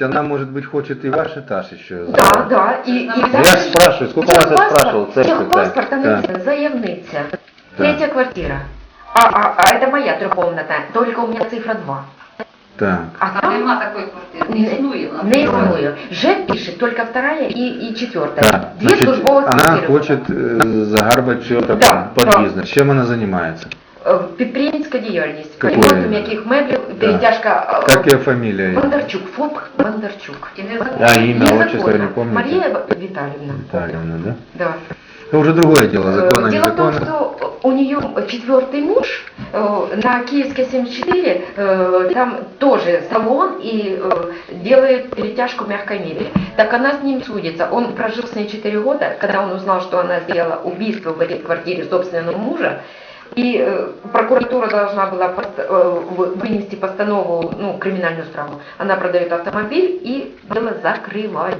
Она, может быть, хочет и ваш этаж еще. Да, да, і, і Я ж спрашиваю, сколько раз я спрашивал, церковь. Техпаспорт, там да. написано, заявниця, третья квартира. А, а, а это моя трехкомнатная, только у меня цифра 2. Так. А Там там нема такої квартири, не існує. вона. не иную. ЖЭК пишет только вторая и, и четвертая. Да, Две значит, службовых она квартиры. хочет э, загарбать все это Да, под да. бизнес. Чем она занимается? Е, Підприємницька діяльність. Какое? Ремонтом яких меблів, перетяжка... е, Как ее фамилия? Бондарчук, ФОП Бондарчук. І не закон. А, имя, Незаконно. отчество не помните? Мария Витальевна. Витальевна, да? Да. Это уже другое дело, Э, законно, Дело в том, незаконно. что у нее четвертый муж э, на Киевской 74, э, там тоже салон и э, делает перетяжку мягкой мебели. Так она с ним судится. Он прожил с ней 4 года, когда он узнал, что она сделала убийство в этой квартире собственного мужа. И э, прокуратура должна была пост- э, вы- вынести постанову, ну, криминальную справу. Она продает автомобиль и дело закрывают.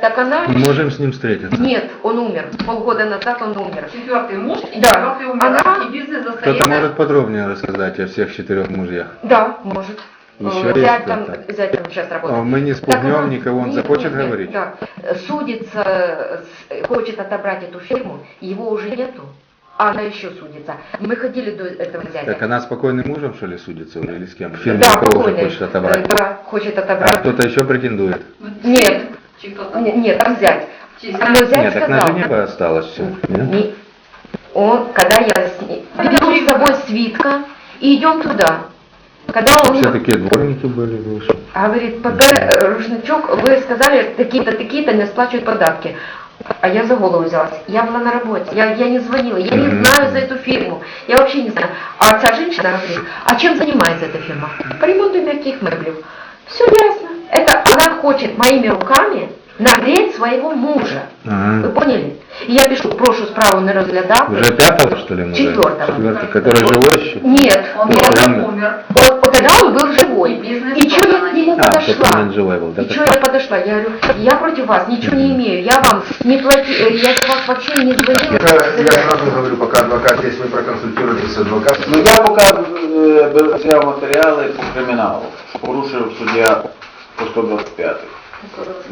Так она... Мы можем с ним встретиться. Нет, он умер. Полгода назад он умер. Четвертий муж і Да. четвертий умирає, Она- і бізнес Кто-то застається. может подробнее рассказать о всех четырех мужьях? Да, может. Еще Э, есть Зять там, кто-то? зять там сейчас А работает. Мы не Так спугнем она- никого, он Нет, захочет нет, нет, говорить? Да. Э, Судится, с- хочет отобрать эту фирму, его уже нету, а она еще судится. Мы ходили до этого зятя. Так она спокойным мужем, что ли, судится уже или с кем? Фирму да, уже хочет отобрать? Да, хочет А отобрать. кто-то еще претендует? Нет, Чи хто там? не- нет, там зять. Но зять Нет, так на сказал. жене бы осталось все. Не- Он, когда я с ней, беру с собой свитка и идем туда. Когда он Все такие дворники были выше. говорит, ПП э, Рушничок, вы сказали, такие-то, такие-то не сплачивают податки. А я за голову взялась. Я была на работе, я, я не звонила, я не знаю за эту фирму, я вообще не знаю. А та женщина говорит, а чем занимается эта фирма? По ремонту мягких меблей. Все ясно. Это она хочет моими руками нагреть своего мужа. Вы Ага. поняли? И я пишу, прошу справу не розглядати. Уже пятого, что ли, мужа? Четвертого. Четвертый, который живой еще? Нет, Он правильно. умер. вот тогда он был живой. И бизнес И что я тоже к нему А, тот подошла? момент живой был, да? И что я подошла? Я говорю, я против вас ничего не имею, я вам не плати, э, я за вас вообще не звонила. Я, я сразу говорю, пока адвокат есть, вы проконсультируетесь с адвокатом. Ну я поки е, бер- взяв матеріали по криміналу, порушив суддя по 125.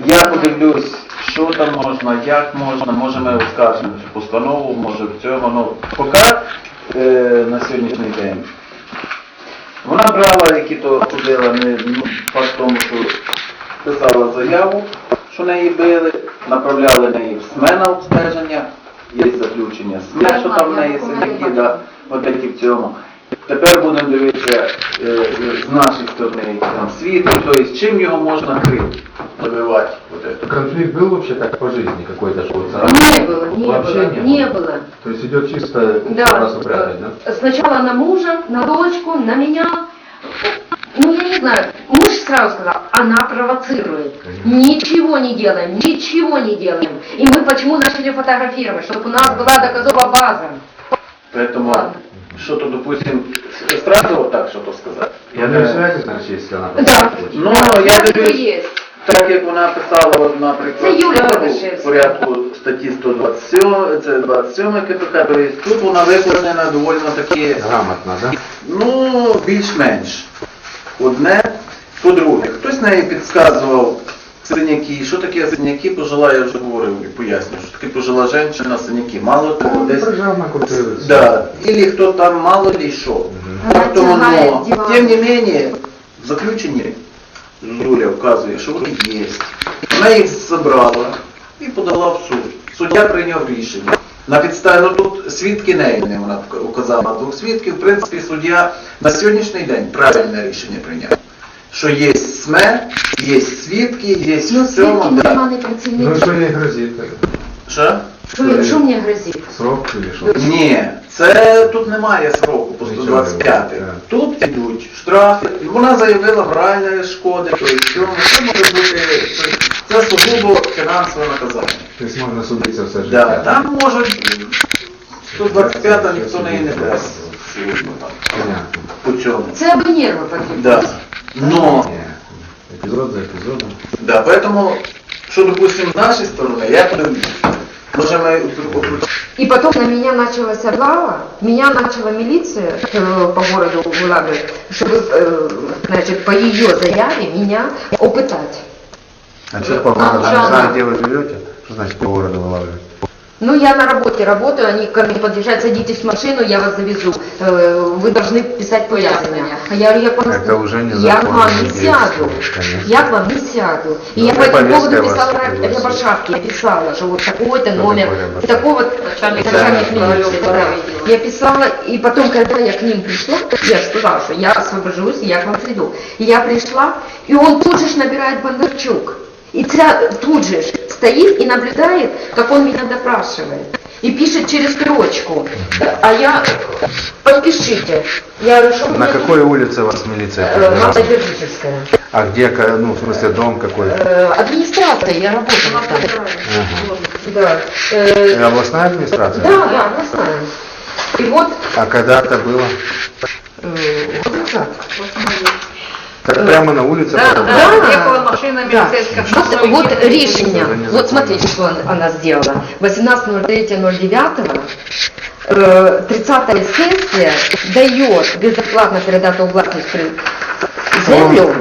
Я подивлюсь, що там можна, як можна, може ми оскаржимо цю постанову, може в цьому. Ну, поки е, на сьогоднішній день. Вона брала, які то ходила, не, ну, факт в тому, що писала заяву, що неї били, направляли неї в СМЕ на обстеження, є заключення СМЕ, що там в неї синяки, да, от такі в цьому. Тепер будемо дивитися е, е, з нашої сторони, які там світи, тобто чим його можна крити, добивати. от это. Конфликт был вообще так по жизни какой-то, что вот сразу? Не было, не Вообще было, не не было? То есть идет чисто Да. сразу прятать, да? Сначала на мужа, на дочку, на меня. Ну, я не знаю. Муж сразу сказал, она провоцирует. Ничего не делаем, ничего не делаем. И мы почему начали фотографировать, чтобы у нас была доказовая база. Поэтому, Ладно. що то, допустим, сразу вот так що то сказати. Я не решаюсь, значит, если она Да. хочет. Ну, Да, я і є. Так як вона писала, от, наприклад, Це Юля скаргу в порядку статті 127, це 27 КПК, тобто тут вона викладена доволі таки, Грамотно, да? ну, більш-менш. Одне, по-друге, хтось неї підказував синяки, що таке синяки, пожила, я вже говорив і пояснюю, що таке пожила жінка, синяки, мало того, десь Прижал накрутил. Да, или кто там мало ли что. Она Фактом тягает но, тем не менее, в заключенні Жуля вказує, що вони є. Вона їх забрала і подала в суд. Суддя прийняв рішення. На підставі, ну тут свідки неї не вона указала двох свідків. В принципі, суддя на сьогоднішній день правильне рішення прийняв. Що є СМЕ, є свідки, є Ну, в цьому. свідки Да. нема не Ну що не ей грозит? Що? Що, що мені грозить? Срок или что? Ні, це тут немає сроку по Нічого 125. немає, так. Тут йдуть штрафи. Вона заявила моральної шкоди, то і цьому. Це може бути це сугубо фінансове наказання. То есть можно судиться все Да, життя. там може 125 ніхто неї не дасть. Сьогодні там, Понятно. По цьому. Це аби нерви потрібні. Да. Но, Не, Эпизод за эпизодом. да, поэтому, що, допустим, з нашої сторони, я подивлюсь. И потом на меня началась облава, меня начала милиция э, по городу вылавливать, чтобы, э, значит, по ее заяве меня опытать. А что по городу? А, где вы живете? Что значит по городу вылавливать? Ну, я на работе работаю, они ко мне подъезжают, садитесь в машину, я вас завезу. Э, Вы должны писать пояснения. А я говорю, я к вам, Это уже я к вам не сяду. конечно. Я к вам не сяду. И Ну, я по этому поводу писала пригласит. Рябошапке, я писала, что вот такой-то номер, такого Начальник начальник милиции, да. Я писала, и потом, когда я к ним пришла, я сказала, что я освобожусь, и я к вам приду. И я пришла, и он тут же набирает Бондарчук. И ця- тут же стоит и наблюдает, как он меня допрашивает. И пишет через строчку. А я, подпишите. Я вы На какой улице вас милиция Э, подбирала? Автодержительская. А где, ну, в смысле, дом какой? Э, Администрация, я работала там. Да. Э, Э, Областная администрация? Да, да, знает. И вот, А когда это было? Э. Так прямо на улице? Да, да, Да. приехала машина Да. милицейская. Вот, вот решение. Вот смотрите, что она, она сделала. 18.03.09 э, 30 сессия дает безоплатно передати у власність при- землю.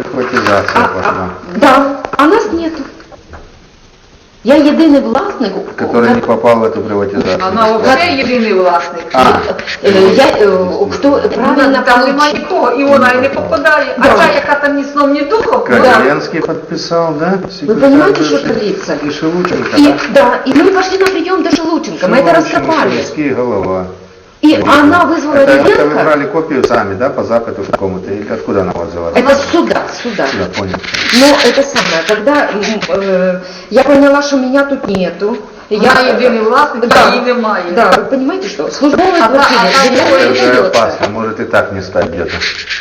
А, а, да, а нас нету. Я єдиний власник. Который не попал в эту приватизацию. Вона взагалі єдиний власник. А, Е, я, е, хто правильно Там немає получив- нікого, і вона і не попадає. А Да. та, яка там ні сном, ні духом, вона Козленский подписал, да? Вы понимаете, что бывший. творится? И Шелудченко, И, да? да, и мы пошли на прием до Шелученко, мы это Шелудченко, раскопали. Шелудский голова. И она вызвала Это, это вы ребенка. брали копию сами, да, по запиту какому-то? Или откуда она у вас взялась? Это с суда, с суда. Я понял. Но это самое, когда м, э, я поняла, что меня тут нету. Вона єдиний власник, Да. а її немає. Да, вы понимаете, что службовая А та- квартира, а там доверяю Это не уже дается. опасно, может и так не стать где-то.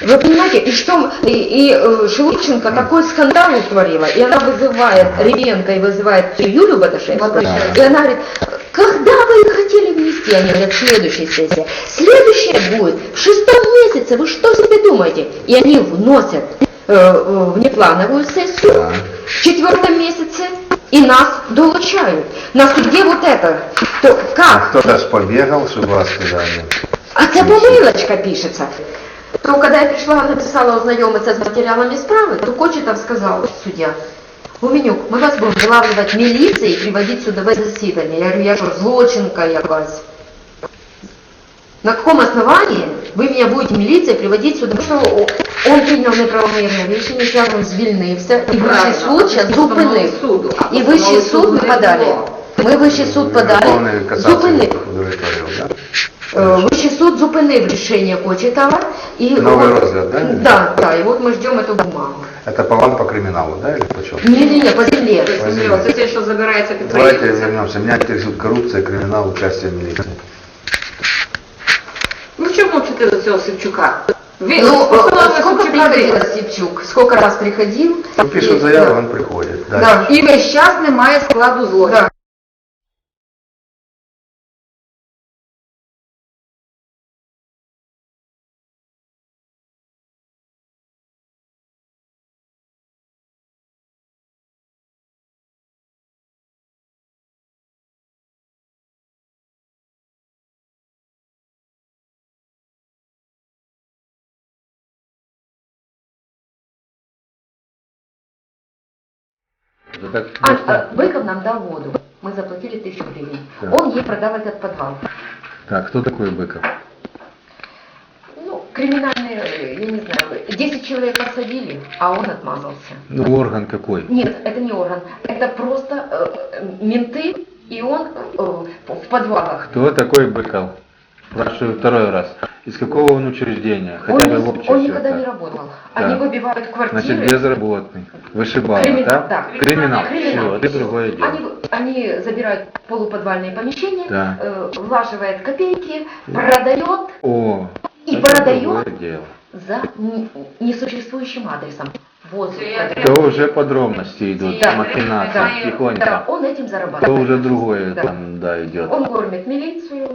Вы понимаете, и что, м- и, и э, Шелудченко такой скандал утворила, и она вызывает Ревенко и вызывает Юлю Баташевскую, Баташевскую. и она говорит, когда вы их хотели внести? Они говорят, следующая сессия. Следующая будет в шестом месяце, вы что себе думаете? И они вносят э, э, внеплановую сессию Да. в четвертом месяце, и нас долучают. Нас где вот это? То, А как? кто-то ж побегал, туда не... А це помилочка пишеться. То когда я пришла, написала ознайомитися з матеріалами справи, то Кочетов сказав суддя, Гуменюк, ми вас будемо вилавлювати міліції і приводити в судове засідання. Я говорю, я що, злочинка якась? На каком основании вы меня будете милиция приводить сюда? Потому что о- он принял неправомірне рішення, зараз він звільнився, і вищий суд зараз зупинив. суду. А І вищий постанови суд суду ми не подали. було. Ми вищий суд подали, Верховный кассацию зупинив. удовлетворил, да? Е, Вищий суд зупинив рішення Кочетова і Новий от- розгляд, да? Да, да, і от ми ждемо цю бумагу. Это по вам по криминалу, да, или по чему? Ні, ні, ні, по землі. Зрозуміло, Це те, що забирається Давайте підприємця. вернемся. Меня интересует коррупция, криминал, участие милиции. Ви чому мовчите до цього Сивчука? Ви Ну, постанова э, сколько Сивчука приходил дивиться. Севчук? Сколько раз приходил? Он пишет И- заяву, да. он приходит. Да. Дальше. І весь час немає складу злочину. Да. Так, А, а, Быков нам дал воду. Мы заплатили тысячу гривен. Да. Он ей продал этот подвал. Так, кто такой Быков? Ну, криминальные, э, я не знаю, 10 человек посадили, а он отмазался. Ну, орган какой? Нет, это не орган. Это просто э, менты, и он э, в подвалах. Кто такой Быков? Спрашиваю второй раз. Из какого он учреждения? Он, Хотя бы не- в обществе. он никогда так. не работал. Да. Они выбивают квартиры. Значит, безработный. Вышибала, Криминал, да? да. Криминал. Криминал. Все, это другое дело. Они, они забирают полуподвальные помещения, Да. э, влаживает копейки, продает О, и это продает дело. за не- несуществующим адресом. Воздух. То уже подробности идут, Да. махинации, Да, тихонько. да, он этим зарабатывает. уже другое Да. там, да, идет. Он кормит милицию,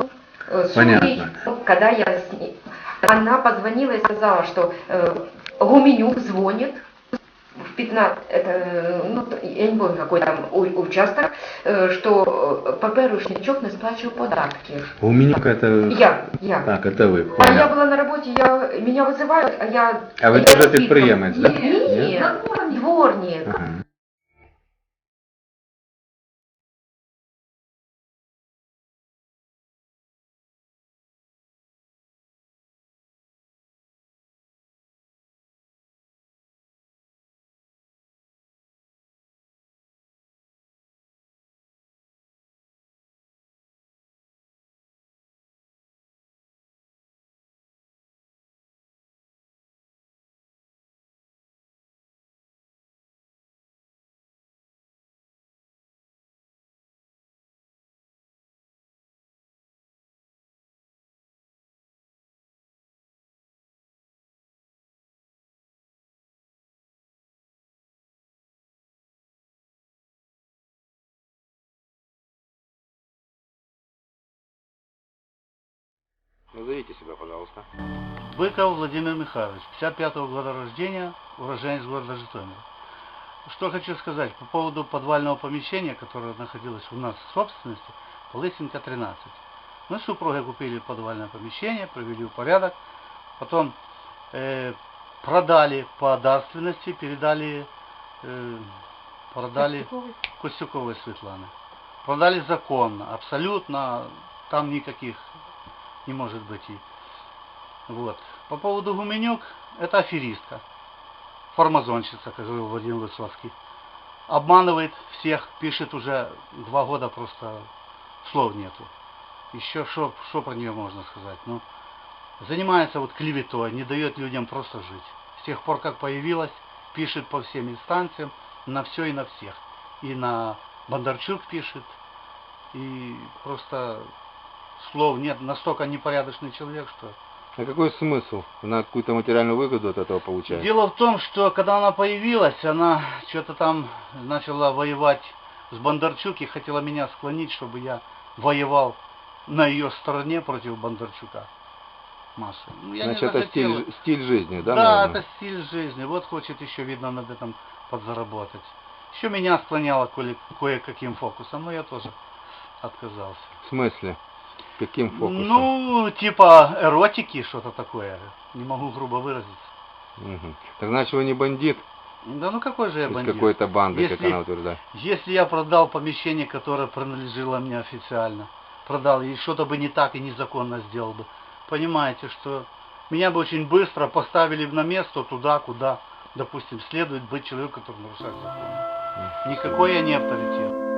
судей. Понятно. Когда я с ней... Она позвонила и сказала, что э, Гуменюк звонит в 15, это, э, ну, я не помню, какой там участок, э, что э, ПП Рушничок не сплачивал податки. У меня это... Я, я. Так, это вы, А я понятно. была на работе, я, меня вызывают, а я... А вы тоже предприемец, да? Нет, Нет? дворник. Ага. Назовите себя, пожалуйста. Быков Владимир Михайлович, 55-го года рождения, уроженец города Житомир. Что хочу сказать по поводу подвального помещения, которое находилось у нас в собственности, по Лысенко 13. Мы с супругой купили подвальное помещение, привели в порядок, потом э, продали по дарственности, передали, э, продали Костюковой Светланы. Продали законно, абсолютно, там никаких не может быть и вот. По поводу Гуменюк, это аферистка. Формазонщица, как говорил Владимир Высоцкий. Обманывает всех, пишет уже два года, просто слов нету. Еще что про нее можно сказать? Ну, занимается вот клеветой, не дает людям просто жить. С тех пор, как появилась, пишет по всем инстанциям, на все и на всех. И на Бондарчук пишет, и просто слов нет, настолько непорядочный человек, что... А какой смысл? Она какую-то материальную выгоду от этого получает? Дело в том, что когда она появилась, она что-то там начала воевать с Бондарчук и хотела меня склонить, чтобы я воевал на ее стороне против Бондарчука. Маша. Ну, я Значит, это стиль, стиль жизни, да? Да, наверное? это стиль жизни. Вот хочет еще, видно, над этом подзаработать. Еще меня склоняло кое- кое-каким фокусом, но я тоже отказался. В смысле? Каким фокусом? Ну, типа эротики, что-то такое. Не могу грубо выразиться. Мгм. Так значит, вы не бандит Да ну какой же я из бандит? какой-то банды, как Если- она утверждает. Если я продал помещение, которое принадлежало мне официально, продал и что-то бы не так и незаконно сделал бы, понимаете, что меня бы очень быстро поставили на место туда, куда, допустим, следует быть человеку, который нарушает закон. Никакой я не авторитет.